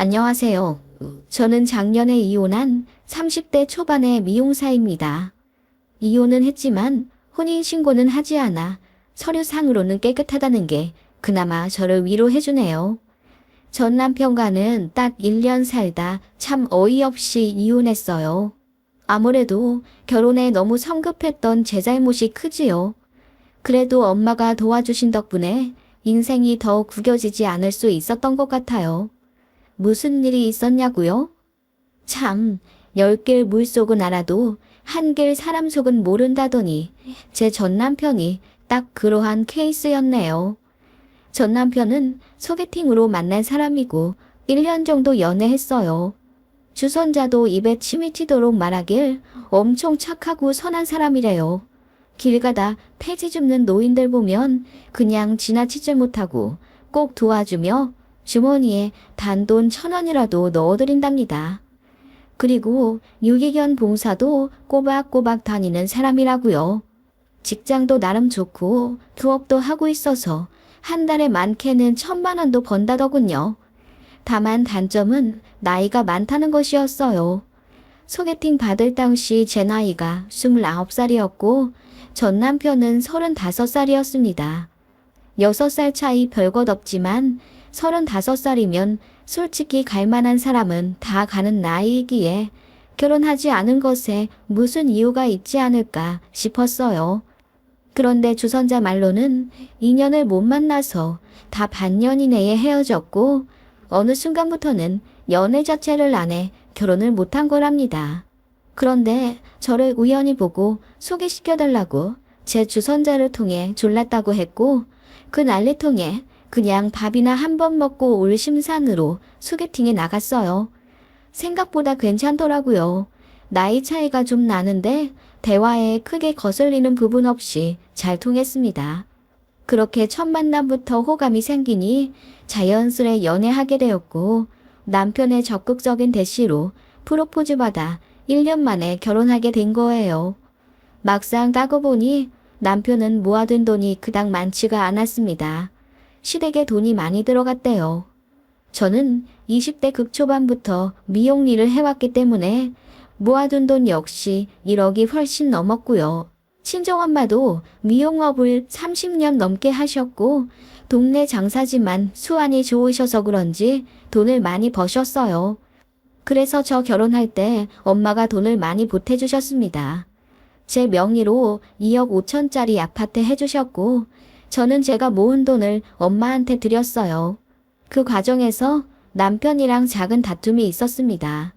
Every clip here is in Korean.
안녕하세요. 저는 작년에 이혼한 30대 초반의 미용사입니다. 이혼은 했지만 혼인신고는 하지 않아 서류상으로는 깨끗하다는 게 그나마 저를 위로해주네요. 전 남편과는 딱 1년 살다 참 어이없이 이혼했어요. 아무래도 결혼에 너무 성급했던 제 잘못이 크지요. 그래도 엄마가 도와주신 덕분에 인생이 더 구겨지지 않을 수 있었던 것 같아요. 무슨 일이 있었냐고요? 참, 열 길 물속은 알아도 한 길 사람 속은 모른다더니 제 전 남편이 딱 그러한 케이스였네요. 전 남편은 소개팅으로 만난 사람이고 1년 정도 연애했어요. 주선자도 입에 침이 튀도록 말하길 엄청 착하고 선한 사람이래요. 길 가다 폐지 줍는 노인들 보면 그냥 지나치질 못하고 꼭 도와주며 주머니에 단돈 천 원이라도 넣어드린답니다. 그리고 유기견 봉사도 꼬박꼬박 다니는 사람이라고요. 직장도 나름 좋고 부업도 하고 있어서 한 달에 많게는 천만 원도 번다더군요. 다만 단점은 나이가 많다는 것이었어요. 소개팅 받을 당시 제 나이가 29살이었고 전 남편은 35살이었습니다. 6살 차이 별것 없지만 35살이면 솔직히 갈 만한 사람은 다 가는 나이이기에 결혼하지 않은 것에 무슨 이유가 있지 않을까 싶었어요. 그런데 주선자 말로는 인연을 못 만나서 다 반년 이내에 헤어졌고 어느 순간부터는 연애 자체를 안 해 결혼을 못한 거랍니다. 그런데 저를 우연히 보고 소개시켜달라고 제 주선자를 통해 졸랐다고 했고 그 난리통에 그냥 밥이나 한 번 먹고 올 심산으로 소개팅에 나갔어요. 생각보다 괜찮더라고요. 나이 차이가 좀 나는데 대화에 크게 거슬리는 부분 없이 잘 통했습니다. 그렇게 첫 만남부터 호감이 생기니 자연스레 연애하게 되었고 남편의 적극적인 대시로 프로포즈 받아 1년 만에 결혼하게 된 거예요. 막상 따고 보니 남편은 모아둔 돈이 그닥 많지가 않았습니다. 시댁에 돈이 많이 들어갔대요. 저는 20대 극초반부터 미용 일을 해왔기 때문에 모아둔 돈 역시 1억이 훨씬 넘었고요. 친정엄마도 미용업을 30년 넘게 하셨고 동네 장사지만 수완이 좋으셔서 그런지 돈을 많이 버셨어요. 그래서 저 결혼할 때 엄마가 돈을 많이 보태주셨습니다. 제 명의로 2억 5천짜리 아파트 해주셨고 저는 제가 모은 돈을 엄마한테 드렸어요. 그 과정에서 남편이랑 작은 다툼이 있었습니다.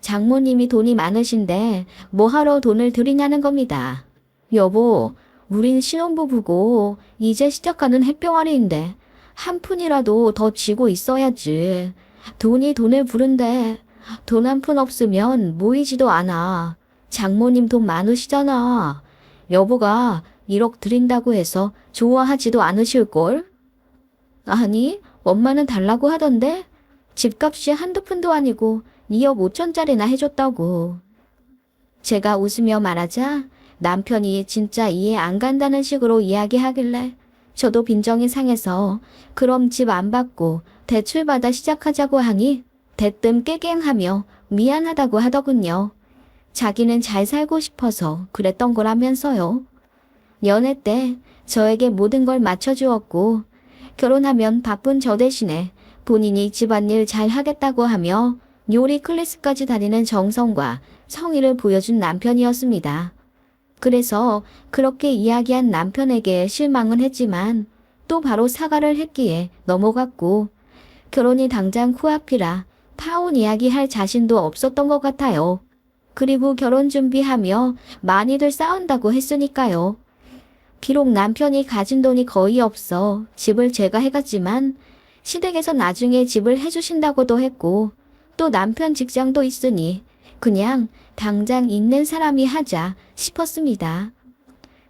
장모님이 돈이 많으신데 뭐하러 돈을 드리냐는 겁니다. 여보, 우린 신혼부부고 이제 시작하는 햇병아리인데 한 푼이라도 더 쥐고 있어야지. 돈이 돈을 부른데 돈 한 푼 없으면 모이지도 않아. 장모님 돈 많으시잖아. 여보가 1억 드린다고 해서 좋아하지도 않으실걸? 아니, 엄마는 달라고 하던데 집값이 한두 푼도 아니고 2억 5천짜리나 해줬다고. 제가 웃으며 말하자 남편이 진짜 이해 안 간다는 식으로 이야기하길래 저도 빈정이 상해서 그럼 집 안 받고 대출받아 시작하자고 하니 대뜸 깨갱하며 미안하다고 하더군요. 자기는 잘 살고 싶어서 그랬던 거라면서요. 연애 때 저에게 모든 걸 맞춰주었고 결혼하면 바쁜 저 대신에 본인이 집안일 잘 하겠다고 하며 요리 클래스까지 다니는 정성과 성의를 보여준 남편이었습니다. 그래서 그렇게 이야기한 남편에게 실망은 했지만 또 바로 사과를 했기에 넘어갔고 결혼이 당장 코앞이라 파혼 이야기 할 자신도 없었던 것 같아요. 그리고 결혼 준비하며 많이들 싸운다고 했으니까요. 비록 남편이 가진 돈이 거의 없어 집을 제가 해갔지만 시댁에서 나중에 집을 해주신다고도 했고 또 남편 직장도 있으니 그냥 당장 있는 사람이 하자 싶었습니다.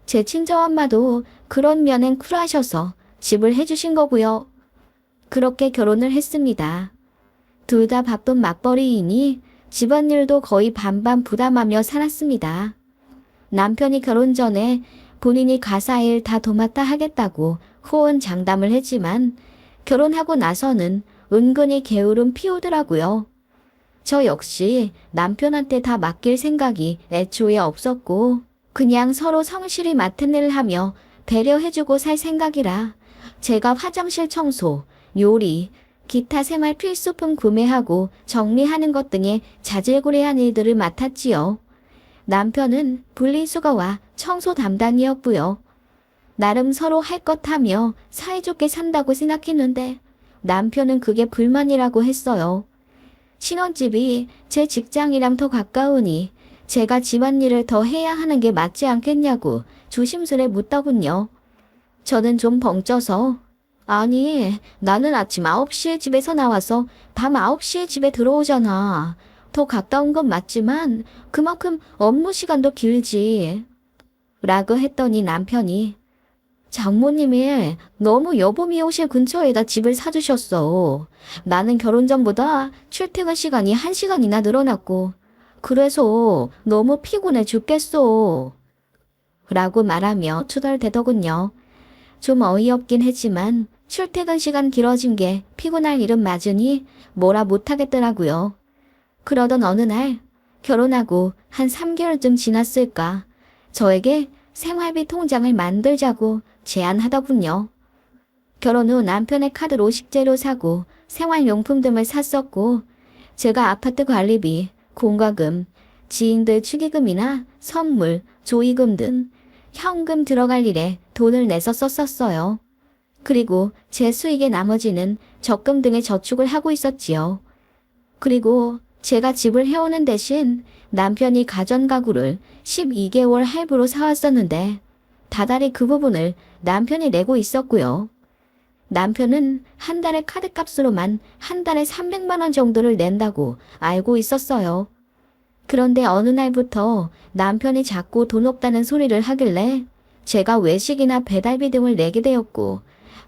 제 친정엄마도 그런 면엔 쿨하셔서 집을 해주신 거고요. 그렇게 결혼을 했습니다. 둘 다 바쁜 맞벌이이니 집안일도 거의 반반 부담하며 살았습니다. 남편이 결혼 전에 본인이 가사일 다 도맡아 하겠다고 호언 장담을 했지만 결혼하고 나서는 은근히 게으름 피우더라고요. 저 역시 남편한테 다 맡길 생각이 애초에 없었고, 그냥 서로 성실히 맡은 일을 하며 배려해주고 살 생각이라 제가 화장실 청소, 요리, 기타 생활 필수품 구매하고 정리하는 것 등의 자질구레한 일들을 맡았지요. 남편은 분리수거와 청소 담당이었고요. 나름 서로 할 것 하며 사이좋게 산다고 생각했는데 남편은 그게 불만이라고 했어요. 신혼집이 제 직장이랑 더 가까우니 제가 집안일을 더 해야 하는 게 맞지 않겠냐고 조심스레 묻더군요. 저는 좀 벙쪄서 아니 나는 아침 9시에 집에서 나와서 밤 9시에 집에 들어오잖아. 더 가까운 건 맞지만 그만큼 업무 시간도 길지. 라고 했더니 남편이 장모님이 너무 여보 미용실 근처에다 집을 사주셨어. 나는 결혼 전보다 출퇴근 시간이 한시간이나 늘어났고, 그래서 너무 피곤해 죽겠어. 라고 말하며 투덜대더군요. 좀 어이없긴 했지만 출퇴근 시간 길어진 게 피곤할 일은 맞으니 뭐라 못하겠더라고요. 그러던 어느 날 결혼하고 한 3개월쯤 지났을까 저에게 생활비 통장을 만들자고 제안하더군요. 결혼 후 남편의 카드로 식재료 사고 생활용품 등을 샀었고 제가 아파트 관리비, 공과금, 지인들 축의금이나 선물, 조의금 등 현금 들어갈 일에 돈을 내서 썼었어요. 그리고 제 수익의 나머지는 적금 등의 저축을 하고 있었지요. 그리고 제가 집을 해오는 대신 남편이 가전가구를 12개월 할부로 사왔었는데 다달이 그 부분을 남편이 내고 있었고요. 남편은 한 달에 카드값으로만 한 달에 300만 원 정도를 낸다고 알고 있었어요. 그런데 어느 날부터 남편이 자꾸 돈 없다는 소리를 하길래 제가 외식이나 배달비 등을 내게 되었고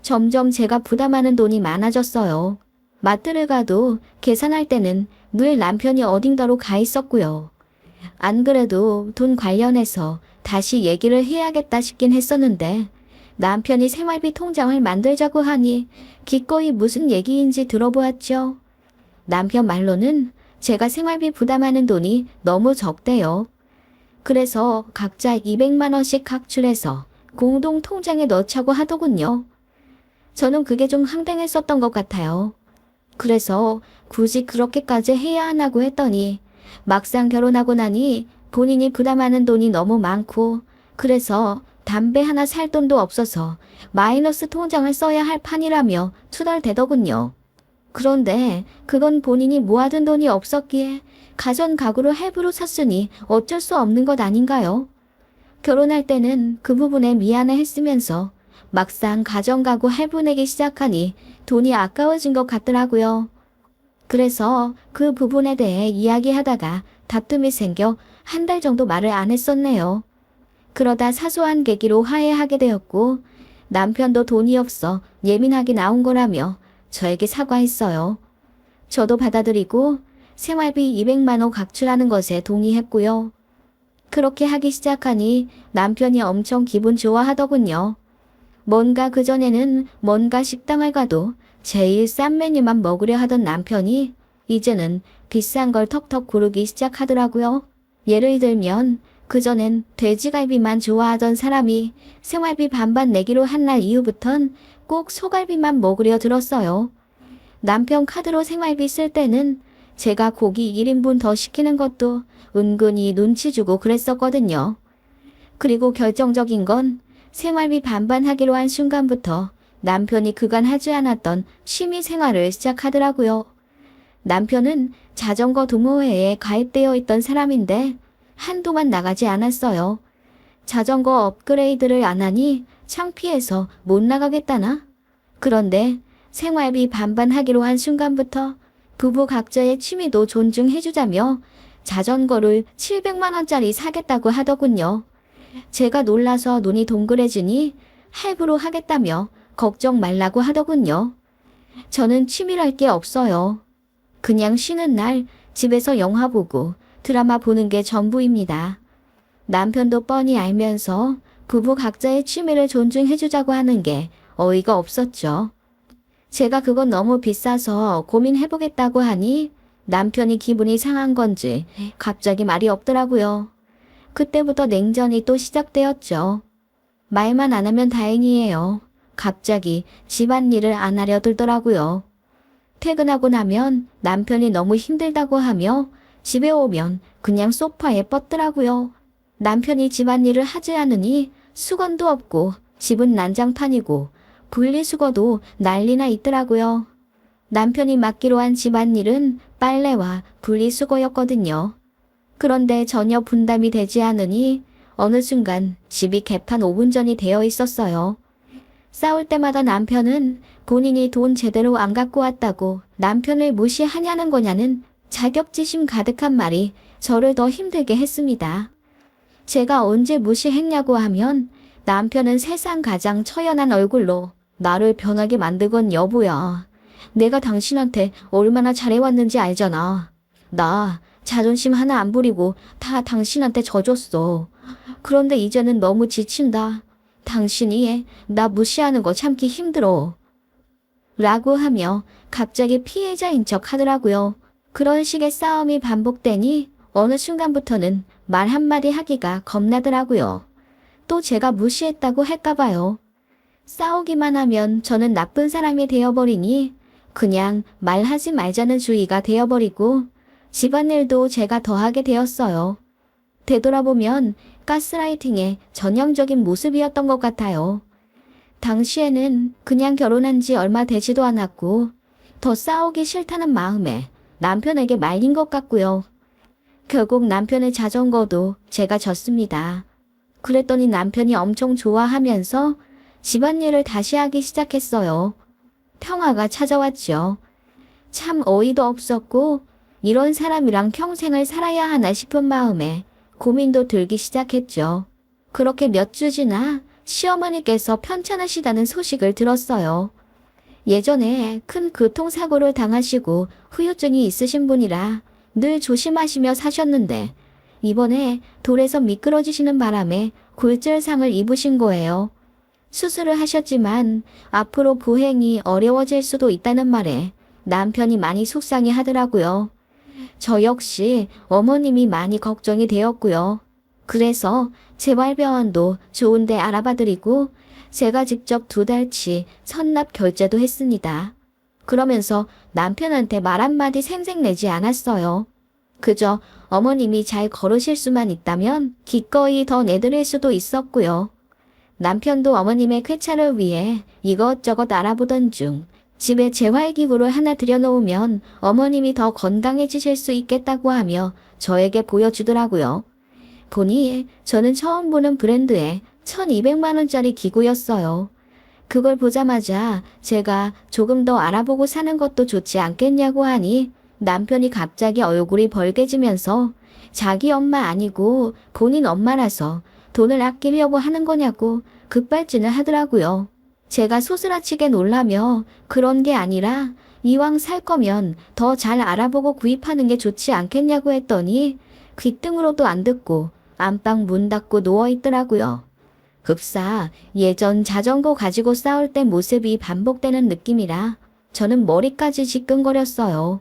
점점 제가 부담하는 돈이 많아졌어요. 마트를 가도 계산할 때는 늘 남편이 어딘가로 가 있었고요. 안 그래도 돈 관련해서 다시 얘기를 해야겠다 싶긴 했었는데 남편이 생활비 통장을 만들자고 하니 기꺼이 무슨 얘기인지 들어보았죠. 남편 말로는 제가 생활비 부담하는 돈이 너무 적대요. 그래서 각자 200만 원씩 각출해서 공동 통장에 넣자고 하더군요. 저는 그게 좀 항등했었던 것 같아요. 그래서 굳이 그렇게까지 해야 하나고 했더니 막상 결혼하고 나니 본인이 부담하는 돈이 너무 많고 그래서 담배 하나 살 돈도 없어서 마이너스 통장을 써야 할 판이라며 투덜대더군요. 그런데 그건 본인이 모아둔 돈이 없었기에 가전 가구를 할부로 샀으니 어쩔 수 없는 것 아닌가요? 결혼할 때는 그 부분에 미안해 했으면서 막상 가전 가구 할부 내기 시작하니 돈이 아까워진 것 같더라고요. 그래서 그 부분에 대해 이야기하다가 다툼이 생겨 한 달 정도 말을 안 했었네요. 그러다 사소한 계기로 화해하게 되었고 남편도 돈이 없어 예민하게 나온 거라며 저에게 사과했어요. 저도 받아들이고 생활비 200만 원 각출하는 것에 동의했고요. 그렇게 하기 시작하니 남편이 엄청 기분 좋아하더군요. 뭔가 그전에는 뭔가 식당을 가도 제일 싼 메뉴만 먹으려 하던 남편이 이제는 비싼 걸 턱턱 고르기 시작하더라고요. 예를 들면 그전엔 돼지갈비만 좋아하던 사람이 생활비 반반 내기로 한 날 이후부턴 꼭 소갈비만 먹으려 들었어요. 남편 카드로 생활비 쓸 때는 제가 고기 1인분 더 시키는 것도 은근히 눈치 주고 그랬었거든요. 그리고 결정적인 건 생활비 반반 하기로 한 순간부터 남편이 그간 하지 않았던 취미 생활을 시작하더라고요. 남편은 자전거 동호회에 가입되어 있던 사람인데 한동안 나가지 않았어요. 자전거 업그레이드를 안 하니 창피해서 못 나가겠다나? 그런데 생활비 반반 하기로 한 순간부터 부부 각자의 취미도 존중해주자며 자전거를 700만원짜리 사겠다고 하더군요. 제가 놀라서 눈이 동그래지니 할부로 하겠다며 걱정 말라고 하더군요. 저는 취미랄 게 없어요. 그냥 쉬는 날 집에서 영화 보고 드라마 보는 게 전부입니다. 남편도 뻔히 알면서 부부 각자의 취미를 존중해주자고 하는 게 어이가 없었죠. 제가 그건 너무 비싸서 고민해보겠다고 하니 남편이 기분이 상한 건지 갑자기 말이 없더라고요. 그때부터 냉전이 또 시작되었죠. 말만 안 하면 다행이에요. 갑자기 집안일을 안 하려 들더라고요. 퇴근하고 나면 남편이 너무 힘들다고 하며 집에 오면 그냥 소파에 뻗더라고요. 남편이 집안일을 하지 않으니 수건도 없고 집은 난장판이고 분리수거도 난리나 있더라고요. 남편이 맡기로 한 집안일은 빨래와 분리수거였거든요. 그런데 전혀 분담이 되지 않으니 어느 순간 집이 개판 5분 전이 되어 있었어요. 싸울 때마다 남편은 본인이 돈 제대로 안 갖고 왔다고 남편을 무시하냐는 거냐는 자격지심 가득한 말이 저를 더 힘들게 했습니다. 제가 언제 무시했냐고 하면 남편은 세상 가장 처연한 얼굴로 나를 변하게 만들건 여보야. 내가 당신한테 얼마나 잘해왔는지 알잖아. 나 자존심 하나 안 부리고 다 당신한테 져줬어. 그런데 이제는 너무 지친다. 당신이 나 무시하는 거 참기 힘들어. 라고 하며 갑자기 피해자인 척 하더라고요. 그런 식의 싸움이 반복되니 어느 순간부터는 말 한마디 하기가 겁나더라고요. 또 제가 무시했다고 할까봐요. 싸우기만 하면 저는 나쁜 사람이 되어버리니 그냥 말하지 말자는 주의가 되어버리고 집안일도 제가 더 하게 되었어요. 되돌아보면 가스라이팅의 전형적인 모습이었던 것 같아요. 당시에는 그냥 결혼한 지 얼마 되지도 않았고 더 싸우기 싫다는 마음에 남편에게 말린 것 같고요. 결국 남편의 자전거도 제가 졌습니다. 그랬더니 남편이 엄청 좋아하면서 집안일을 다시 하기 시작했어요. 평화가 찾아왔죠. 참 어이도 없었고 이런 사람이랑 평생을 살아야 하나 싶은 마음에 고민도 들기 시작했죠. 그렇게 몇 주 지나 시어머니께서 편찮으시다는 소식을 들었어요. 예전에 큰 교통사고를 당하시고 후유증이 있으신 분이라 늘 조심하시며 사셨는데 이번에 돌에서 미끄러지시는 바람에 굴절상을 입으신 거예요. 수술을 하셨지만 앞으로 보행이 어려워질 수도 있다는 말에 남편이 많이 속상해 하더라고요. 저 역시 어머님이 많이 걱정이 되었고요. 그래서 재활병원도 좋은데 알아봐드리고 제가 직접 두 달치 선납 결제도 했습니다. 그러면서 남편한테 말 한마디 생색내지 않았어요. 그저 어머님이 잘 걸으실 수만 있다면 기꺼이 더 내드릴 수도 있었고요. 남편도 어머님의 쾌차를 위해 이것저것 알아보던 중 집에 재활기구를 하나 들여놓으면 어머님이 더 건강해지실 수 있겠다고 하며 저에게 보여주더라고요. 보니 저는 처음 보는 브랜드의 1200만원짜리 기구였어요. 그걸 보자마자 제가 조금 더 알아보고 사는 것도 좋지 않겠냐고 하니 남편이 갑자기 얼굴이 벌개지면서 자기 엄마 아니고 본인 엄마라서 돈을 아끼려고 하는 거냐고 급발진을 하더라고요. 제가 소스라치게 놀라며 그런 게 아니라 이왕 살 거면 더 잘 알아보고 구입하는 게 좋지 않겠냐고 했더니 귀등으로도 안 듣고 안방 문 닫고 누워 있더라고요. 급사 예전 자전거 가지고 싸울 때 모습이 반복되는 느낌이라 저는 머리까지 지끈거렸어요.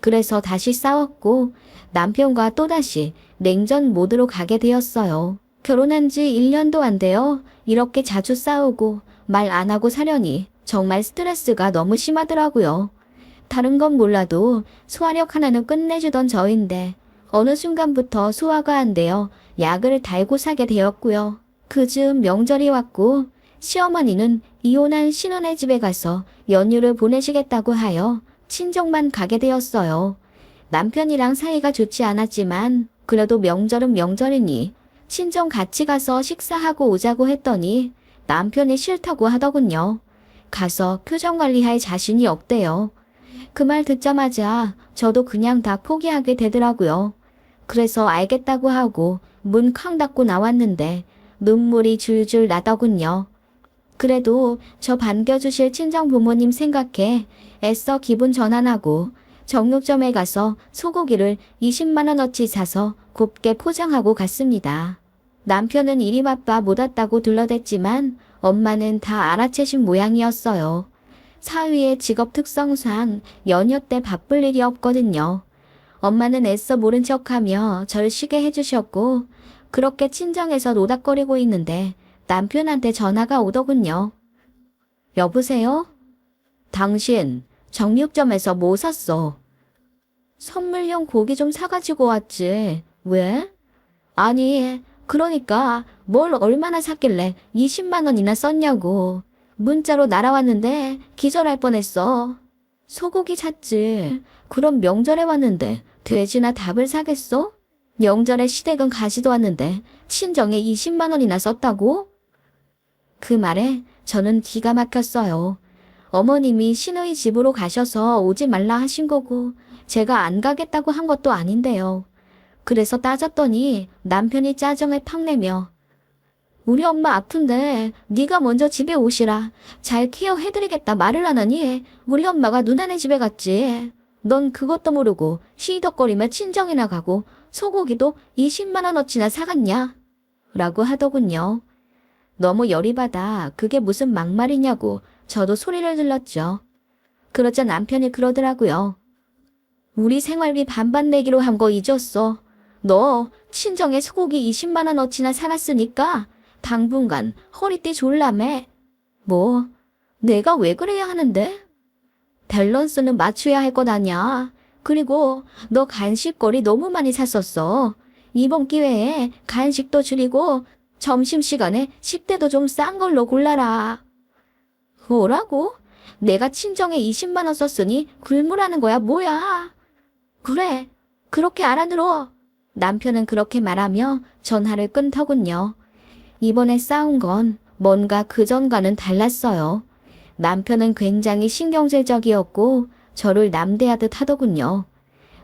그래서 다시 싸웠고 남편과 또다시 냉전 모드로 가게 되었어요. 결혼한 지 1년도 안 돼요. 이렇게 자주 싸우고 말 안 하고 사려니 정말 스트레스가 너무 심하더라고요. 다른 건 몰라도 소화력 하나는 끝내주던 저인데 어느 순간부터 소화가 안 되어 약을 달고 사게 되었고요. 그 즈음 명절이 왔고 시어머니는 이혼한 신혼의 집에 가서 연휴를 보내시겠다고 하여 친정만 가게 되었어요. 남편이랑 사이가 좋지 않았지만 그래도 명절은 명절이니 친정 같이 가서 식사하고 오자고 했더니 남편이 싫다고 하더군요. 가서 표정 관리할 자신이 없대요. 그 말 듣자마자 저도 그냥 다 포기하게 되더라고요. 그래서 알겠다고 하고 문 쾅 닫고 나왔는데 눈물이 줄줄 나더군요. 그래도 저 반겨주실 친정 부모님 생각해 애써 기분 전환하고 정육점에 가서 소고기를 20만원어치 사서 곱게 포장하고 갔습니다. 남편은 일이 바빠 못 왔다고 둘러댔지만 엄마는 다 알아채신 모양이었어요. 사위의 직업 특성상 연휴 때 바쁠 일이 없거든요. 엄마는 애써 모른 척하며 절 쉬게 해주셨고 그렇게 친정에서 노닥거리고 있는데 남편한테 전화가 오더군요. 여보세요? 당신 정육점에서 뭐 샀어? 선물용 고기 좀 사가지고 왔지. 왜? 아니, 그러니까 뭘 얼마나 샀길래 20만 원이나 썼냐고. 문자로 날아왔는데 기절할 뻔했어. 소고기 샀지. 그럼 명절에 왔는데 돼지나 닭을 사겠어? 명절에 시댁은 가시도 왔는데 친정에 20만 원이나 썼다고? 그 말에 저는 기가 막혔어요. 어머님이 신우이 집으로 가셔서 오지 말라 하신 거고 제가 안 가겠다고 한 것도 아닌데요. 그래서 따졌더니 남편이 짜증을 팍 내며 우리 엄마 아픈데 네가 먼저 집에 오시라. 잘 케어해드리겠다 말을 안 하니 우리 엄마가 누나네 집에 갔지. 넌 그것도 모르고 시덕거리며 친정이나 가고 소고기도 20만 원어치나 사갔냐? 라고 하더군요. 너무 열이 받아 그게 무슨 막말이냐고 저도 소리를 질렀죠. 그러자 남편이 그러더라고요. 우리 생활비 반반 내기로 한 거 잊었어. 너 친정에 소고기 20만 원 어치나 사갔으니까 당분간 허리띠 졸라매. 뭐 내가 왜 그래야 하는데? 밸런스는 맞춰야 할 것 아냐. 그리고 너 간식거리 너무 많이 샀었어. 이번 기회에 간식도 줄이고 점심시간에 10대도 좀 싼 걸로 골라라. 뭐라고? 내가 친정에 20만 원 썼으니 굴무라는 거야 뭐야? 그래, 그렇게 알아들어. 남편은 그렇게 말하며 전화를 끊더군요. 이번에 싸운 건 뭔가 그전과는 달랐어요. 남편은 굉장히 신경질적이었고 저를 남대하듯 하더군요.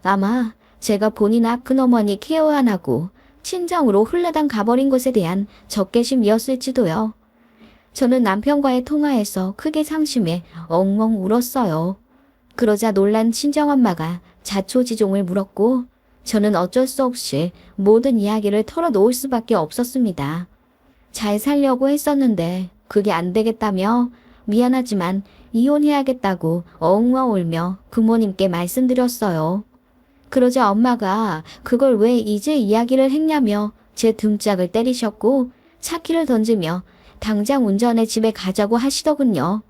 아마 제가 본인 아픈 어머니 케어 안 하고 친정으로 홀라당 가버린 것에 대한 적개심이었을지도요. 저는 남편과의 통화에서 크게 상심해 엉엉 울었어요. 그러자 놀란 친정엄마가 자초지종을 물었고 저는 어쩔 수 없이 모든 이야기를 털어놓을 수밖에 없었습니다. 잘 살려고 했었는데 그게 안 되겠다며 미안하지만 이혼해야겠다고 엉엉 울며 부모님께 말씀드렸어요. 그러자 엄마가 그걸 왜 이제 이야기를 했냐며 제 등짝을 때리셨고 차키를 던지며 당장 운전해 집에 가자고 하시더군요.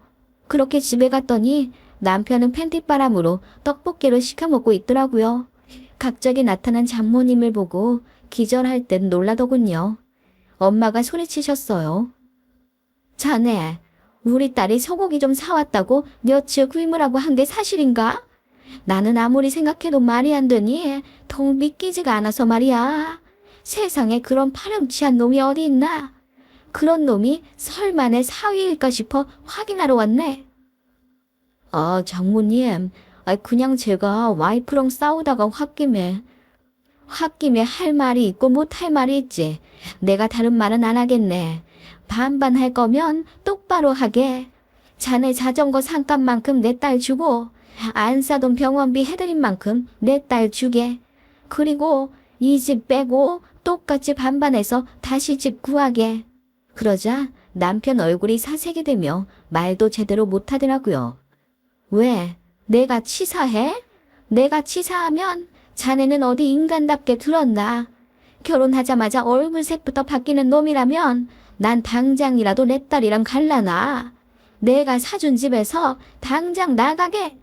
그렇게 집에 갔더니 남편은 팬티바람으로 떡볶이를 시켜 먹고 있더라고요. 갑자기 나타난 장모님을 보고 기절할 듯 놀라더군요. 엄마가 소리치셨어요. 자네, 우리 딸이 소고기 좀 사왔다고 며칠 구임을하고 한 게 사실인가? 나는 아무리 생각해도 말이 안 되니 통 믿기지가 않아서 말이야. 세상에 그런 파렴치한 놈이 어디 있나? 그런 놈이 내 사위일까 싶어 확인하러 왔네. 아, 장모님, 아, 그냥 제가 와이프랑 싸우다가 홧김에, 홧김에 할 말이 있고 못 할 말이 있지. 내가 다른 말은 안 하겠네. 반반 할 거면 똑바로 하게. 자네 자전거 상값만큼 내 딸 주고, 안 사돈 병원비 해드린 만큼 내 딸 주게. 그리고 이 집 빼고 똑같이 반반해서 다시 집 구하게. 그러자 남편 얼굴이 사색이 되며 말도 제대로 못하더라고요. 왜? 내가 치사해? 내가 치사하면 자네는 어디 인간답게 들었나? 결혼하자마자 얼굴색부터 바뀌는 놈이라면 난 당장이라도 내 딸이랑 갈라나. 내가 사준 집에서 당장 나가게.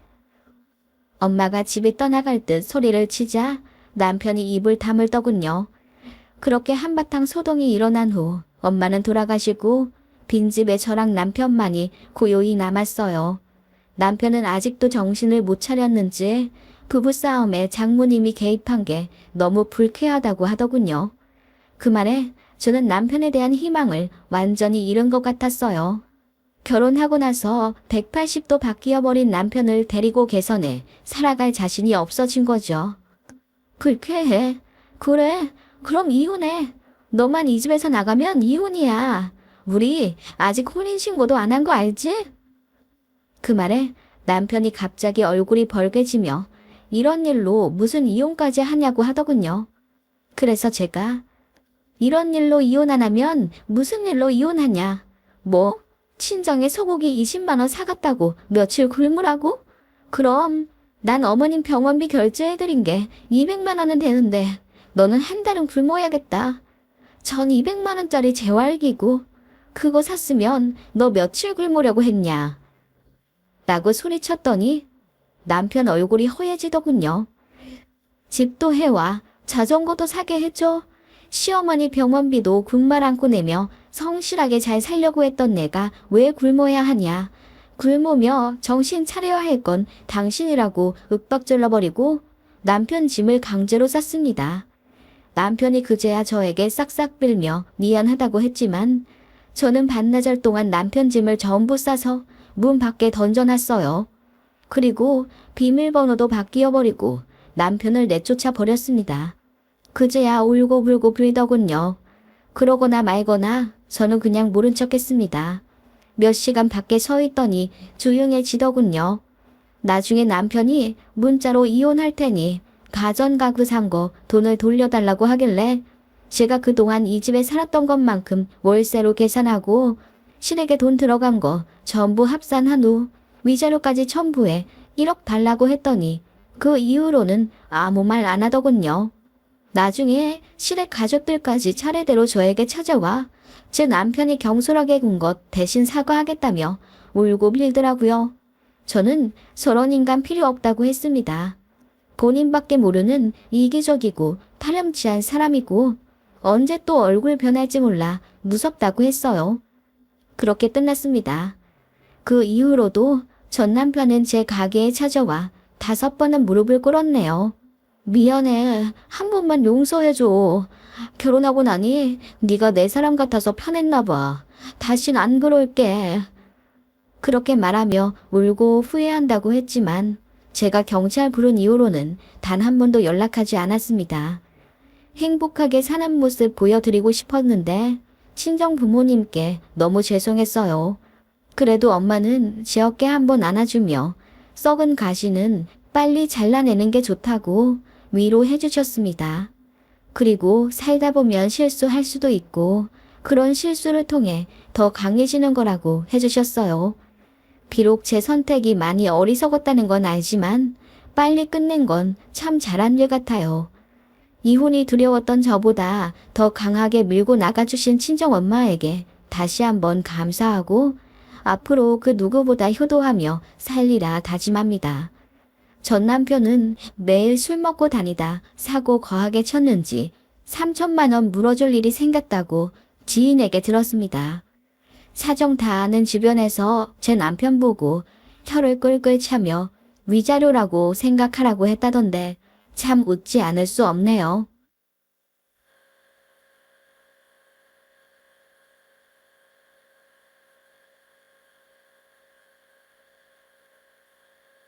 엄마가 집에 떠나갈 듯 소리를 치자 남편이 입을 다물더군요. 그렇게 한바탕 소동이 일어난 후 엄마는 돌아가시고 빈집에 저랑 남편만이 고요히 남았어요. 남편은 아직도 정신을 못 차렸는지 부부싸움에 장모님이 개입한 게 너무 불쾌하다고 하더군요. 그 말에 저는 남편에 대한 희망을 완전히 잃은 것 같았어요. 결혼하고 나서 180도 바뀌어버린 남편을 데리고 개선해 살아갈 자신이 없어진 거죠. 불쾌해. 그래. 그럼 이혼해. 너만 이 집에서 나가면 이혼이야. 우리 아직 혼인신고도 안 한 거 알지? 그 말에 남편이 갑자기 얼굴이 벌개지며 이런 일로 무슨 이혼까지 하냐고 하더군요. 그래서 제가 이런 일로 이혼 안 하면 무슨 일로 이혼하냐. 뭐 친정에 소고기 20만원 사갔다고 며칠 굶으라고? 그럼 난 어머님 병원비 결제해드린 게 200만원은 되는데 너는 한 달은 굶어야겠다. 전 200만원짜리 재활기구 그거 샀으면 너 며칠 굶으려고 했냐? 라고 소리쳤더니 남편 얼굴이 허해지더군요. 집도 해와 자전거도 사게 해줘. 시어머니 병원비도 군말 안고 내며 성실하게 잘 살려고 했던 내가 왜 굶어야 하냐. 굶으며 정신 차려야 할 건 당신이라고 윽박질러 버리고 남편 짐을 강제로 쌌습니다. 남편이 그제야 저에게 싹싹 빌며 미안하다고 했지만 저는 반나절 동안 남편 짐을 전부 싸서 문 밖에 던져놨어요. 그리고 비밀번호도 바뀌어버리고 남편을 내쫓아 버렸습니다. 그제야 울고불고 빌더군요. 그러거나 말거나 저는 그냥 모른 척 했습니다. 몇 시간 밖에 서 있더니 조용해지더군요. 나중에 남편이 문자로 이혼할 테니 가전가구 산 거 돈을 돌려달라고 하길래 제가 그동안 이 집에 살았던 것만큼 월세로 계산하고 신에게 돈 들어간 거 전부 합산한 후 위자료까지 첨부해 1억 달라고 했더니 그 이후로는 아무 말 안 하더군요. 나중에 시댁 가족들까지 차례대로 저에게 찾아와 제 남편이 경솔하게 군 것 대신 사과하겠다며 울고 빌더라고요. 저는 저런 인간 필요 없다고 했습니다. 본인밖에 모르는 이기적이고 파렴치한 사람이고 언제 또 얼굴 변할지 몰라 무섭다고 했어요. 그렇게 끝났습니다. 그 이후로도 전 남편은 제 가게에 찾아와 다섯 번은 무릎을 꿇었네요. 미안해. 한 번만 용서해줘. 결혼하고 나니 네가 내 사람 같아서 편했나 봐. 다신 안 그럴게. 그렇게 말하며 울고 후회한다고 했지만 제가 경찰 부른 이후로는 단 한 번도 연락하지 않았습니다. 행복하게 사는 모습 보여드리고 싶었는데 친정 부모님께 너무 죄송했어요. 그래도 엄마는 제 어깨 한번 안아주며 썩은 가시는 빨리 잘라내는 게 좋다고 위로해 주셨습니다. 그리고 살다 보면 실수할 수도 있고 그런 실수를 통해 더 강해지는 거라고 해주셨어요. 비록 제 선택이 많이 어리석었다는 건 알지만 빨리 끝낸 건 참 잘한 일 같아요. 이혼이 두려웠던 저보다 더 강하게 밀고 나가주신 친정 엄마에게 다시 한번 감사하고 앞으로 그 누구보다 효도하며 살리라 다짐합니다. 전 남편은 매일 술 먹고 다니다 사고 거하게 쳤는지 3천만 원 물어줄 일이 생겼다고 지인에게 들었습니다. 사정 다 아는 주변에서 제 남편 보고 혀를 끌끌 차며 위자료라고 생각하라고 했다던데 참 웃지 않을 수 없네요.